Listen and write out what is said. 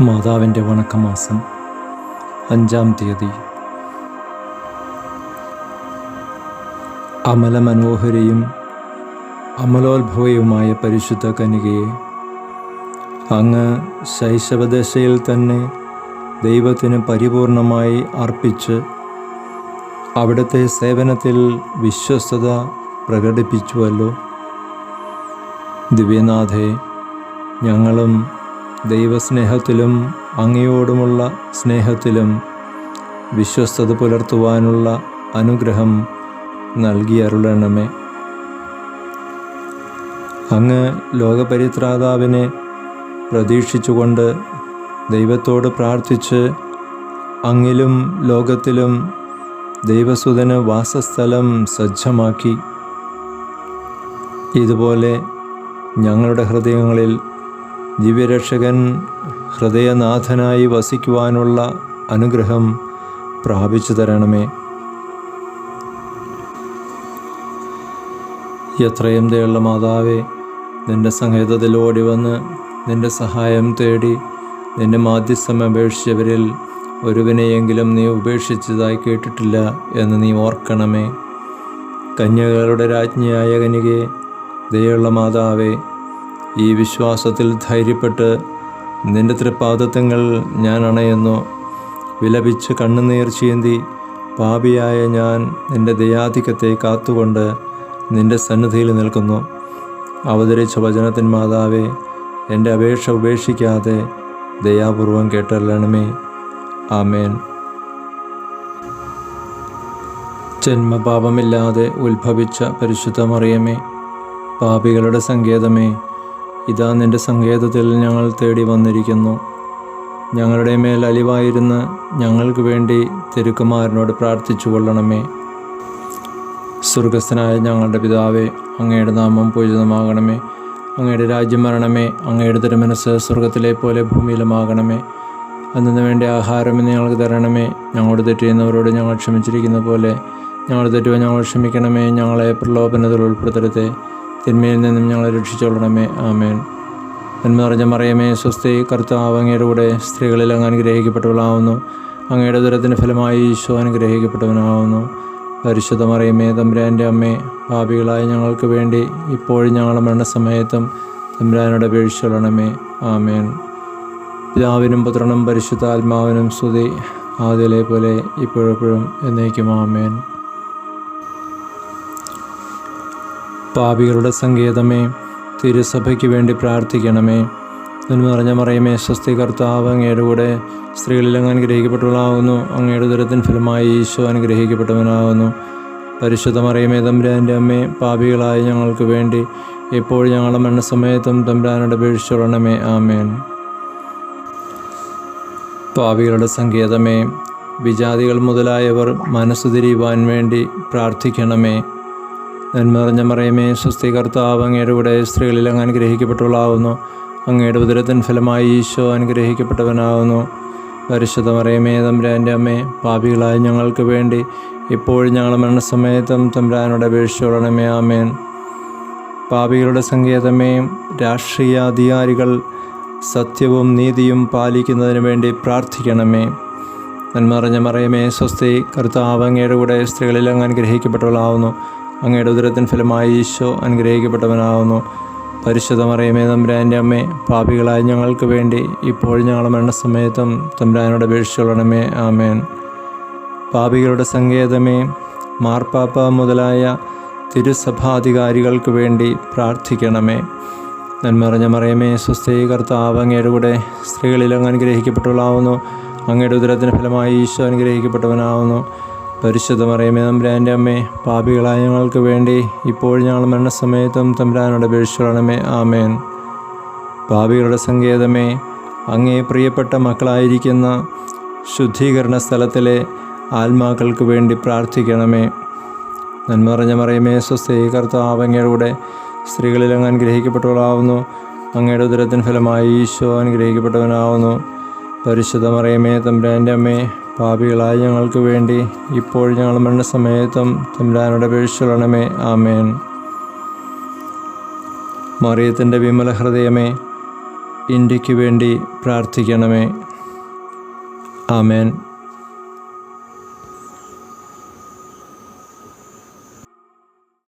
മാതാവിന്റെ വണക്കമാസം അഞ്ചാം തീയതി. അമലമനോഹരയും അമലോത്ഭവയുമായ പരിശുദ്ധ കനികയെ അങ്ങ് ശൈശവദശയിൽ തന്നെ ദൈവത്തിന് പരിപൂർണമായി അർപ്പിച്ച് അവിടുത്തെ സേവനത്തിൽ വിശ്വസ്തത പ്രകടിപ്പിച്ചുവല്ലോ. ദിവ്യനാഥേ ഞങ്ങളും ദൈവസ്നേഹത്തിലും അങ്ങയോടുമുള്ള സ്നേഹത്തിലും വിശ്വസ്തത പുലർത്തുവാനുള്ള അനുഗ്രഹം നൽകിയരുളണമേ അങ്ങ് ലോകപരിത്രാതാവിനെ പ്രതീക്ഷിച്ചുകൊണ്ട് ദൈവത്തോട് പ്രാർത്ഥിച്ച് അങ്ങിലും ലോകത്തിലും ദൈവസുതന് വാസസ്ഥലം സജ്ജമാക്കി. ഇതുപോലെ ഞങ്ങളുടെ ഹൃദയങ്ങളിൽ ദിവ്യരക്ഷകൻ ഹൃദയനാഥനായി വസിക്കുവാനുള്ള അനുഗ്രഹം പ്രാപിച്ചു തരണമേ. എത്രയും ദയുള്ള മാതാവേ നിന്റെ സംഹിതത്തിൽ ഓടി വന്ന് നിന്റെ സഹായം തേടി നിന്റെ മാധ്യസ്ഥം അപേക്ഷിച്ചവരിൽ ഒരുവിനെയെങ്കിലും നീ ഉപേക്ഷിച്ചതായി കേട്ടിട്ടില്ല എന്ന് നീ ഓർക്കണമേ. കന്യകളുടെ രാജ്ഞിയായ കനികയെ ദയുള്ള മാതാവേ ഈ വിശ്വാസത്തിൽ ധൈര്യപ്പെട്ട് നിന്റെ തൃപ്പാദത്തങ്ങൾ ഞാൻ അണയുന്നു. വിലപിച്ച് കണ്ണുനീർ ചീന്തി പാപിയായ ഞാൻ നിന്റെ ദയാധിക്യത്തെ കാത്തുകൊണ്ട് നിന്റെ സന്നിധിയിൽ നിൽക്കുന്നു. അവതരിച്ച വചനത്തിൻ മാതാവേ എന്റെ അപേക്ഷ ഉപേക്ഷിക്കാതെ ദയാപൂർവം കേട്ടല്ലണമേ ആമേൻ. ജന്മപാപമില്ലാതെ ഉത്ഭവിച്ച പരിശുദ്ധമറിയമേ പാപികളുടെ സങ്കേതമേ ഇതാ നിന്റെ സങ്കേതത്തിൽ ഞങ്ങൾ തേടി വന്നിരിക്കുന്നു. ഞങ്ങളുടെ മേൽ അലിവായിരുന്ന് ഞങ്ങൾക്ക് വേണ്ടി തിരുക്കുമാരനോട് പ്രാർത്ഥിച്ചു കൊള്ളണമേ. സ്വർഗസ്ഥനായ ഞങ്ങളുടെ പിതാവേ അങ്ങയുടെ നാമം പൂജിതമാകണമേ. അങ്ങയുടെ രാജ്യം വരണമേ. അങ്ങയുടെ തിരുമനസ് സ്വർഗത്തിലെ പോലെ ഭൂമിയിലുമാകണമേ. അന്നു വേണ്ടി ആഹാരം ഞങ്ങൾക്ക് തരണമേ. ഞങ്ങളോട് തെറ്റിയുന്നവരോട് ഞങ്ങൾ ക്ഷമിച്ചിരിക്കുന്ന പോലെ ഞങ്ങളുടെ തെറ്റുവാൻ ഞങ്ങൾ ക്ഷമിക്കണമേ. ഞങ്ങളെ പ്രലോഭനത്തിൽ ഉൾപ്പെടുത്തരുതേ. തിന്മയിൽ നിന്നും ഞങ്ങളെ രക്ഷിച്ചോളണമേ. ആമേൻ. നന്മ നിറഞ്ഞ മറിയമേ സ്വസ്തി കർത്താവ് അങ്ങയുടെ കൂടെ സ്ത്രീകളിൽ അങ്ങ് അനുഗ്രഹിക്കപ്പെട്ടവളാവുന്നു. അങ്ങയുടെ ദുരത്തിന്റെ ഫലമായി ഈശോ അനുഗ്രഹിക്കപ്പെട്ടവനാവുന്നു. പരിശുദ്ധ മറിയമേ തമ്പുരാന്റെ അമ്മേ ഭാവികളായ ഞങ്ങൾക്ക് വേണ്ടി ഇപ്പോഴും ഞങ്ങളുടെ മരണസമയത്തും തമ്പുരാനോട് അപേക്ഷിച്ചോളണമേ. ആമേൻ. പിതാവിനും പുത്രനും പരിശുദ്ധ ആത്മാവിനും സ്തുതി. ആദ്യയിലെ പോലെ ഇപ്പോഴെപ്പോഴും എന്നേക്കും ആമേൻ. പാപികളുടെ സങ്കേതമേ തിരുസഭയ്ക്ക് വേണ്ടി പ്രാർത്ഥിക്കണമേ. നന്മ നിറഞ്ഞ മറിയമേ സ്വസ്തി കർത്താവ് അങ്ങയുടെ കൂടെ സ്ത്രീകളിൽ അങ്ങ് അനുഗ്രഹിക്കപ്പെട്ടവളാകുന്നു അങ്ങയുടെ ദുരത്തിൻ ഫലമായി ഈശോ അനുഗ്രഹിക്കപ്പെട്ടവനാകുന്നു പരിശുദ്ധ മറിയമേ തമ്പുരാന്റെ അമ്മേ പാപികളായ ഞങ്ങൾക്ക് വേണ്ടി ഇപ്പോൾ ഞങ്ങളുടെ മരണസമയത്തും തമ്പുരാനോട് അപേക്ഷിച്ചോളണമേ. ആമേൻ. പാപികളുടെ സങ്കേതമേ വിജാതികൾ മുതലായവർ മനസ്സു തിരിയുവാൻ വേണ്ടി പ്രാർത്ഥിക്കണമേ. നന്മറിഞ്ഞ മറിയമേ സ്വസ്തി കർത്താവ് അങ്ങയുടെ കൂടെ സ്ത്രീകളിൽ അങ്ങ് അനുഗ്രഹിക്കപ്പെട്ടവളാവുന്നു. അങ്ങയുടെ ഉദരത്തിൻ ഫലമായി ഈശോ അനുഗ്രഹിക്കപ്പെട്ടവനാവുന്നു. പരിശുദ്ധ മറിയമേ തമ്പുരാന്റെ അമ്മേ പാപികളായ ഞങ്ങൾക്ക് വേണ്ടി ഇപ്പോഴും ഞങ്ങളുടെ മരണസമയത്തും തമ്പുരാനോട് അപേക്ഷിച്ചോളണമേ ആമേൻ. പാപികളുടെ സങ്കേതമേയും രാഷ്ട്രീയ അധികാരികൾ സത്യവും നീതിയും പാലിക്കുന്നതിന് വേണ്ടി പ്രാർത്ഥിക്കണമേ. നന്മറിഞ്ഞ മറിയമേ സ്വസ്തി കർത്താവ് അങ്ങയുടെ കൂടെ സ്ത്രീകളിൽ അങ്ങ് അനുഗ്രഹിക്കപ്പെട്ടവളാവുന്നു. അങ്ങയുടെ ഉദരത്തിൻ ഫലമായി ഈശോ അനുഗ്രഹിക്കപ്പെട്ടവനാകുന്നു പരിശുദ്ധ മറിയമേ തമ്പുരാന്റെ അമ്മേ പാപികളായ ഞങ്ങൾക്ക് വേണ്ടി ഇപ്പോൾ ഞങ്ങളുടെ മരണസമയത്തും തമ്പുരാനോട് അപേക്ഷിച്ചുകൊള്ളണമേ. ആമേൻ. പാപികളുടെ സങ്കേതമേ മാർപ്പാപ്പ മുതലായ തിരുസഭാധികാരികൾക്ക് വേണ്ടി പ്രാർത്ഥിക്കണമേ. നന്മറിഞ്ഞ മറിയമേ സ്വസ്തി കർത്താവ് അങ്ങയുടെ കൂടെ സ്ത്രീകളിൽ അങ്ങ് അനുഗ്രഹിക്കപ്പെട്ടവളാവുന്നു. അങ്ങയുടെ ഉദരത്തിന് ഫലമായി ഈശോ അനുഗ്രഹിക്കപ്പെട്ടവനാവുന്നു. പരിശുദ്ധ മറിയമേ തമ്പുരാന്റെ അമ്മേ പാപികളായ ഞങ്ങൾക്ക് വേണ്ടി ഇപ്പോൾ ഞങ്ങൾ മരണസമയത്തും തമ്പുരാനോട് അപേക്ഷിച്ചോളണമേ ആമേൻ. പാപികളുടെ സങ്കേതമേ അങ്ങേ പ്രിയപ്പെട്ട മക്കളായിരിക്കുന്ന ശുദ്ധീകരണ സ്ഥലത്തിലെ ആത്മാക്കൾക്ക് വേണ്ടി പ്രാർത്ഥിക്കണമേ. നന്മ നിറഞ്ഞ മറിയമേ സ്വസ്തി കർത്താവ് അങ്ങയുടെ സ്ത്രീകളിൽ അങ്ങ് അനുഗ്രഹിക്കപ്പെട്ടവളാവുന്നു. അങ്ങയുടെ ഉദരത്തിന് ഫലമായി ഈശോ അനുഗ്രഹിക്കപ്പെട്ടവനാവുന്നു. പരിശുദ്ധ മറിയമേ തമ്പുരാന്റെ അമ്മേ പാപികളായ ഞങ്ങൾക്ക് വേണ്ടി ഇപ്പോൾ ഞങ്ങൾ മരണസമയത്തും തമ്പുരാനോട് അപേക്ഷിച്ചൊള്ളണമേ ആമേൻ. മറിയത്തിന്റെ വിമല ഹൃദയമേ ഇന്ത്യയ്ക്ക് വേണ്ടി പ്രാർത്ഥിക്കണമേ. ആമേൻ.